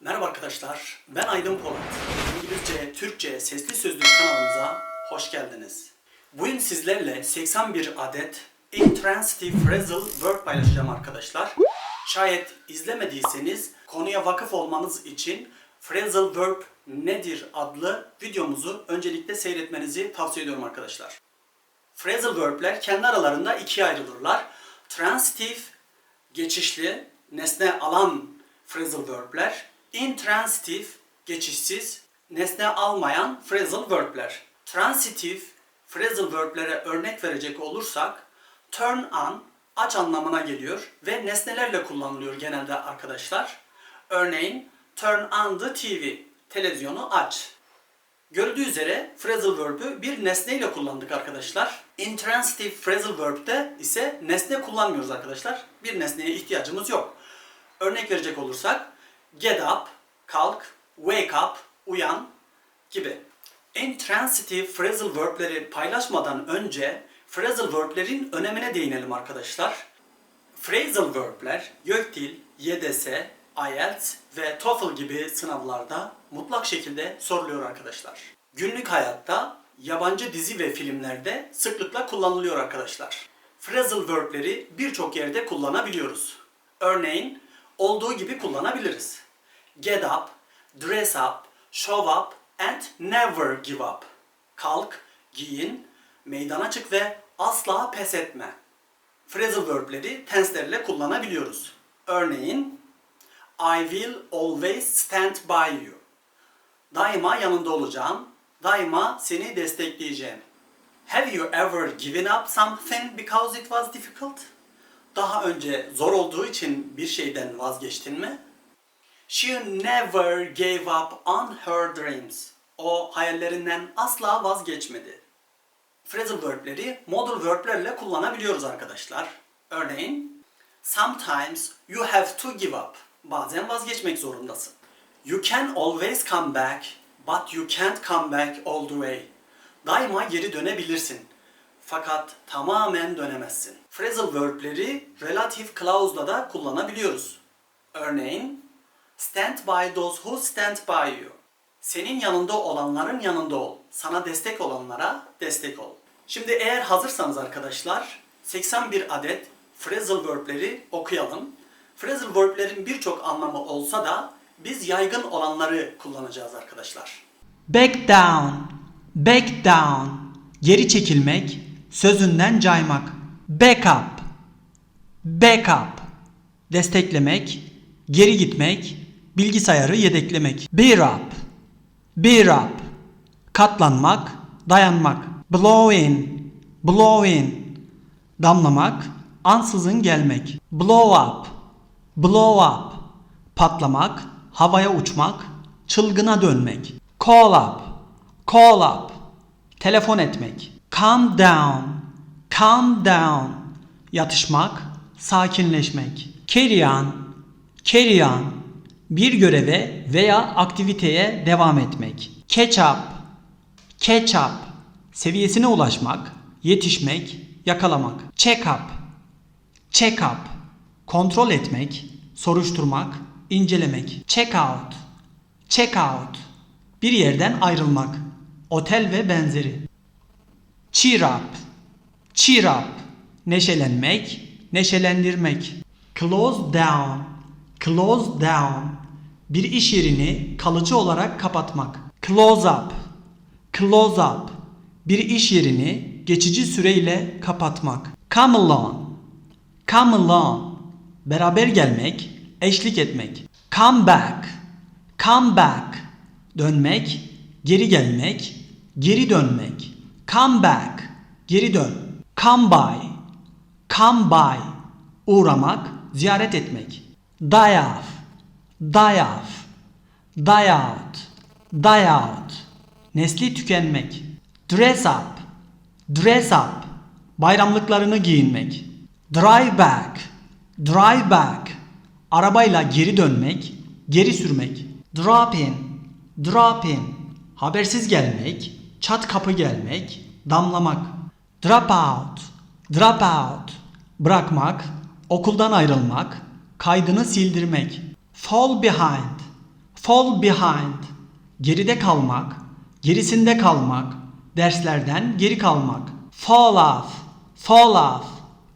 Merhaba arkadaşlar, ben Aydın Polat. İngilizce, Türkçe Sesli Sözlük kanalımıza hoş geldiniz. Bugün sizlerle 81 adet intransitive phrasal verb paylaşacağım arkadaşlar. Şayet izlemediyseniz konuya vakıf olmanız için phrasal verb nedir adlı videomuzu öncelikle seyretmenizi tavsiye ediyorum arkadaşlar. Phrasal verb'ler kendi aralarında ikiye ayrılırlar. Transitive, geçişli, nesne alan phrasal verb'ler. Intransitive, geçişsiz, nesne almayan phrasal verb'ler. Transitive phrasal verb'lere örnek verecek olursak turn on, aç anlamına geliyor ve nesnelerle kullanılıyor genelde arkadaşlar. Örneğin turn on the TV, televizyonu aç. Görüldüğü üzere phrasal verb'ü bir nesneyle kullandık arkadaşlar. Intransitive phrasal verb'de ise nesne kullanmıyoruz arkadaşlar. Bir nesneye ihtiyacımız yok. Örnek verecek olursak get up, kalk, wake up, uyan gibi. Intransitive phrasal verb'leri paylaşmadan önce phrasal verb'lerin önemine değinelim arkadaşlar. Phrasal verb'ler YÖKDİL, YDS, IELTS ve TOEFL gibi sınavlarda mutlak şekilde soruluyor arkadaşlar. Günlük hayatta, yabancı dizi ve filmlerde sıklıkla kullanılıyor arkadaşlar. Phrasal verb'leri birçok yerde kullanabiliyoruz. Örneğin olduğu gibi kullanabiliriz. Get up, dress up, show up and never give up. Kalk, giyin, meydana çık ve asla pes etme phrasal verb'leri tenselerle kullanabiliyoruz. Örneğin I will always stand by you. Daima yanında olacağım. Daima seni destekleyeceğim. Have you ever given up something because it was difficult? Daha önce zor olduğu için bir şeyden vazgeçtin mi? She never gave up on her dreams. O hayallerinden asla vazgeçmedi phrasal verb'leri modal verb'lerle kullanabiliyoruz arkadaşlar. Örneğin sometimes you have to give up. Bazen vazgeçmek zorundasın. You can always come back but you can't come back all the way. Daima geri dönebilirsin. Fakat tamamen dönemezsin. Phrasal verb'leri relative clause'la da kullanabiliyoruz. Örneğin stand by those who stand by you. Senin yanında olanların yanında ol. Sana destek olanlara destek ol. Şimdi eğer hazırsanız arkadaşlar 81 adet phrasal verb'leri okuyalım. Phrasal verb'lerin birçok anlamı olsa da biz yaygın olanları kullanacağız arkadaşlar. Back down, back down. Geri çekilmek, sözünden caymak. Back up, back up. Desteklemek, geri gitmek, bilgisayarı yedeklemek. Bear up, bear up. Katlanmak, dayanmak. Blow in, blow in. Damlamak, ansızın gelmek. Blow up, blow up. Patlamak, havaya uçmak, çılgına dönmek. Call up, call up. Telefon etmek. Calm down, calm down. Yatışmak, sakinleşmek. Carry on, carry on. Bir göreve veya aktiviteye devam etmek. Catch up, catch up. Seviyesine ulaşmak, yetişmek, yakalamak. Check up, check up. Kontrol etmek, soruşturmak, incelemek. Check out, check out. Bir yerden ayrılmak. Otel ve benzeri. Cheer up, cheer up. Neşelenmek, neşelendirmek. Close down, close down. Bir iş yerini kalıcı olarak kapatmak. Close up, close up. Bir iş yerini geçici süreyle kapatmak. Come along, come along. Beraber gelmek, eşlik etmek. Come back, come back. Dönmek, geri gelmek, geri dönmek. Come back, geri dön. Come by, come by. Uğramak, ziyaret etmek. Die off, die off. Die out, die out. Nesli tükenmek. Dress up, dress up. Bayramlıklarını giyinmek. Drive back, drive back. Arabayla geri dönmek, geri sürmek. Drop in, drop in. Habersiz gelmek, çat kapı gelmek, damlamak. Drop out, drop out. Bırakmak, okuldan ayrılmak, kaydını sildirmek. Fall behind, Fall behind. Geride kalmak, gerisinde kalmak, derslerden geri kalmak. Fall off. Fall off.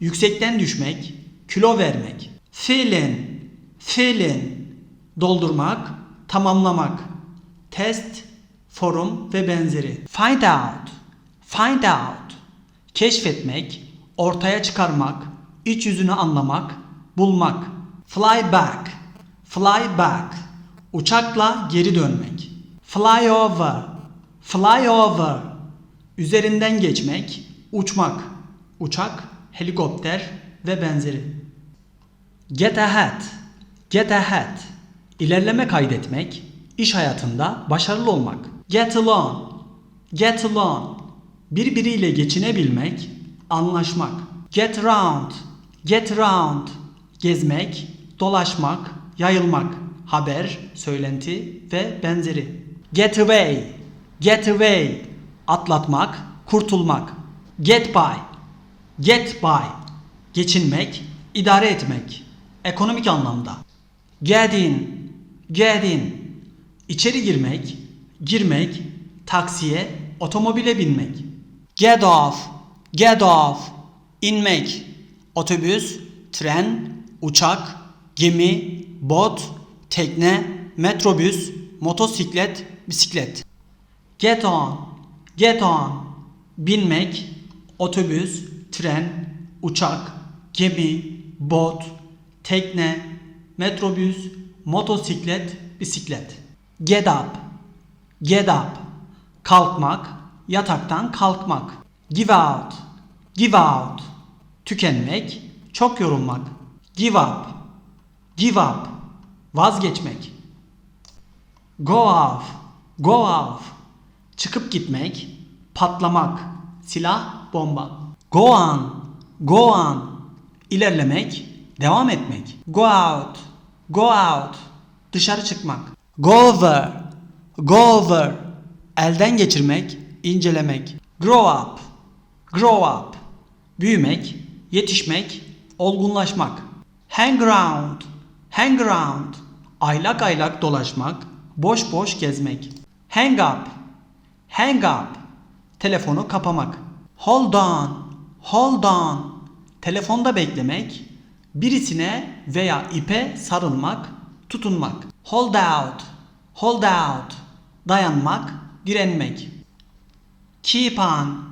Yüksekten düşmek, kilo vermek. Fill in. Fill in. Doldurmak, tamamlamak. Test, forum ve benzeri. Find out. Find out. Keşfetmek, ortaya çıkarmak, iç yüzünü anlamak, bulmak. Fly back. Fly back. Uçakla geri dönmek. Fly over. Fly over. Üzerinden geçmek, uçmak. Uçak, helikopter ve benzeri. Get ahead. Get ahead. İlerleme kaydetmek, iş hayatında başarılı olmak. Get along. Get along. Birbiriyle geçinebilmek, anlaşmak. Get round. Get round. Gezmek, dolaşmak, yayılmak. Haber, söylenti ve benzeri. Get away. Get away. Atlatmak, kurtulmak. Get by. Get by. Geçinmek, idare etmek. Ekonomik anlamda. Get in. Get in. İçeri girmek, girmek, taksiye, otomobile binmek. Get off. Get off. İnmek. Otobüs, tren, uçak, gemi, bot, tekne, metrobüs, motosiklet, bisiklet. Get on. Get on. Binmek, otobüs, tren, uçak, gemi, bot, tekne, metrobüs, motosiklet, bisiklet. Get up. Get up. Kalkmak, yataktan kalkmak. Give out. Give out. Tükenmek, çok yorulmak. Give up. Give up. Vazgeçmek. Go off. Go off. Çıkıp gitmek, patlamak, silah, bomba. Go on. Go on. İlerlemek, devam etmek. Go out. Go out. Dışarı çıkmak. Go over. Go over. Elden geçirmek, incelemek. Grow up. Grow up. Büyümek, yetişmek, olgunlaşmak. Hang around. Hang around. Aylak aylak dolaşmak, boş boş gezmek. Hang up. Hang up. Telefonu kapamak. Hold on. Hold on. Telefonda beklemek, birisine veya ipe sarılmak, tutunmak. Hold out. Hold out. Dayanmak, direnmek. Keep on.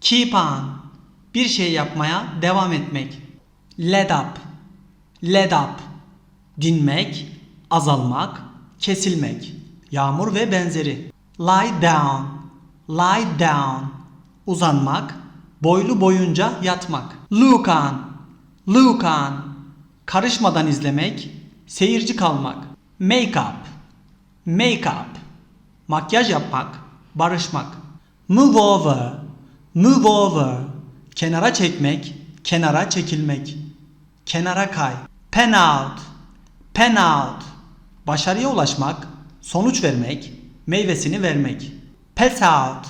Keep on. Bir şey yapmaya devam etmek. Let up. Let up. Dinmek, azalmak, kesilmek. Yağmur ve benzeri. Lie down. Lie down. Uzanmak, boylu boyunca yatmak. Look on. Look on. Karışmadan izlemek, seyirci kalmak. Make up. Make up. Makyaj yapmak, barışmak. Move over. Move over. Kenara çekmek, kenara çekilmek. Kenara kay. Pen out. Pen out. Başarıya ulaşmak, sonuç vermek, meyvesini vermek. Pass out.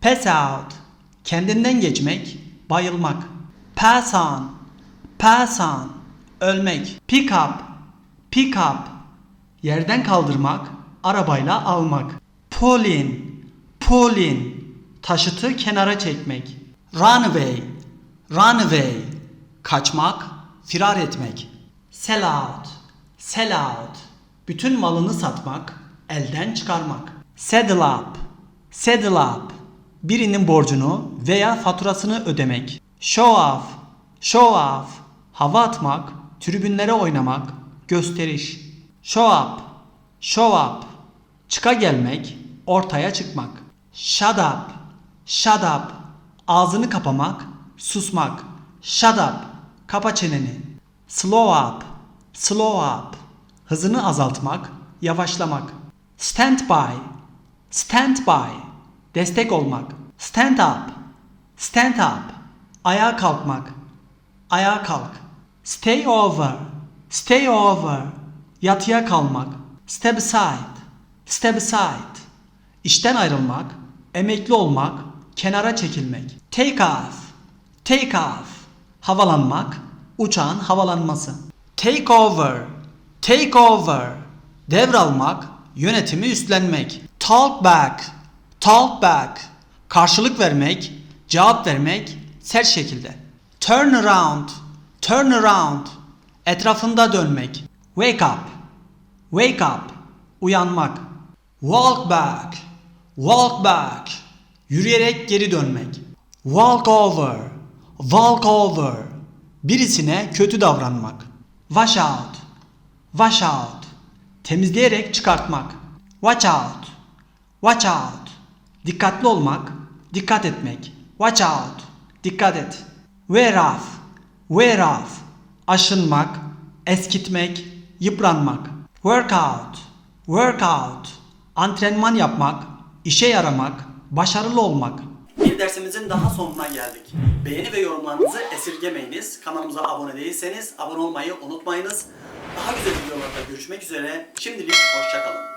Pass out. Kendinden geçmek, bayılmak. Pass on. Pass on. Ölmek. Pick up. Pick up. Yerden kaldırmak, arabayla almak. Pull in. Pull in. Taşıtı kenara çekmek. Run away. Run away. Kaçmak, firar etmek. Sell out. Sell out. Bütün malını satmak, elden çıkarmak. Saddle up. Saddle up. Birinin borcunu veya faturasını ödemek. Show off. Show off. Hava atmak, tribünlere oynamak, gösteriş. Show up. Show up. Çıka gelmek, ortaya çıkmak. Shut up. Shut up. Ağzını kapamak, susmak. Shut up. Kapa çeneni. Slow up. Slow up. Hızını azaltmak, yavaşlamak. Stand by. Stand by. Destek olmak. Stand up. Stand up. Ayağa kalkmak. Ayağa kalk. Stay over. Stay over. Yatıya kalmak. Step aside. Step aside. İşten ayrılmak, emekli olmak, kenara çekilmek. Take off. Take off. Havalanmak, uçağın havalanması. Take over. Take over. Devralmak, yönetimi üstlenmek. Talk back, talk back. Karşılık vermek, cevap vermek sert şekilde. Turn around, turn around. Etrafında dönmek. Wake up, wake up. Uyanmak. Walk back, walk back. Yürüyerek geri dönmek. Walk over, walk over. Birisine kötü davranmak. Wash out, wash out. Temizleyerek çıkartmak. Watch out, watch out. Dikkatli olmak, dikkat etmek. Watch out, dikkat et. Wear off, wear off. Aşınmak, eskitmek, yıpranmak. Work out, work out. Antrenman yapmak, işe yaramak, başarılı olmak. Bir dersimizin daha sonuna geldik. Beğeni ve yorumlarınızı esirgemeyiniz. Kanalımıza abone değilseniz abone olmayı unutmayınız. Daha güzel videolarda görüşmek üzere. Şimdilik hoşçakalın.